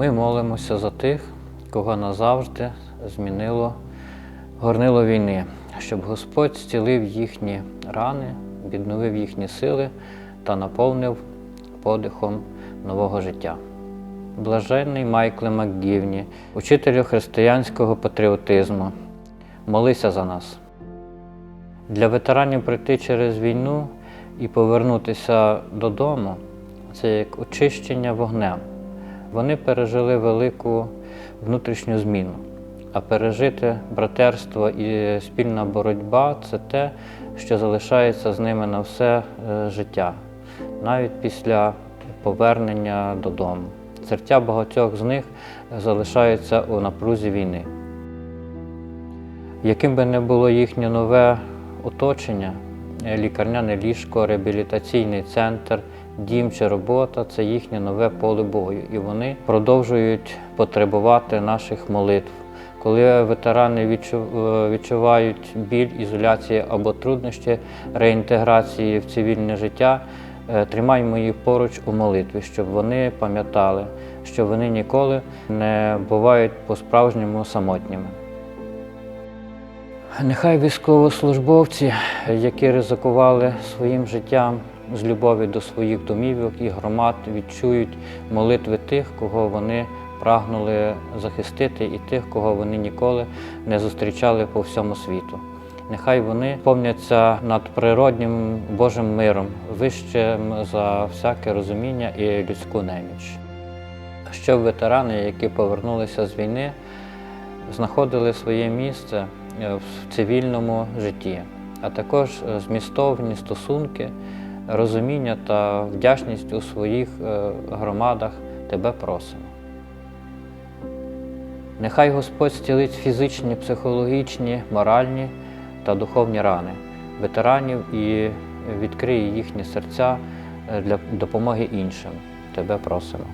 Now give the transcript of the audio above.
Ми молимося за тих, кого назавжди змінило горнило війни, щоб Господь зцілив їхні рани, відновив їхні сили та наповнив подихом нового життя. Блаженний Майкле Макгівні, учителю християнського патріотизму, молися за нас. Для ветеранів прийти через війну і повернутися додому це як очищення вогнем. Вони пережили велику внутрішню зміну. А пережити братерство і спільна боротьба це те, що залишається з ними на все е, життя, навіть після повернення додому. Серця багатьох з них залишаються у напрузі війни. Яким би не було їхнє нове оточення, лікарняне ліжко, реабілітаційний центр, дім чи робота це їхнє нове поле бою, і вони продовжують потребувати наших молитв. Коли ветерани е, відчувають біль, ізоляції або труднощі реінтеграції в цивільне життя, е, тримаймо їх поруч у молитві, щоб вони пам'ятали, що вони ніколи не бувають по-справжньому самотніми. Нехай військовослужбовці, які ризикували своїм життям з любові до своїх домівок і громад, відчують молитви тих, кого вони прагнули захистити, і тих, кого вони ніколи не зустрічали по всьому світу. Нехай вони повняться над природнім Божим миром, вищим за всяке розуміння і людську неміч. Щоб ветерани, які повернулися з війни, знаходили своє місце е, в цивільному житті, а також змістовні стосунки, розуміння та вдячність у своїх е, громадах тебе просимо. Нехай Господь стілить фізичні, психологічні, моральні та духовні рани ветеранів і відкриє їхні серця е, для допомоги іншим. Тебе просимо.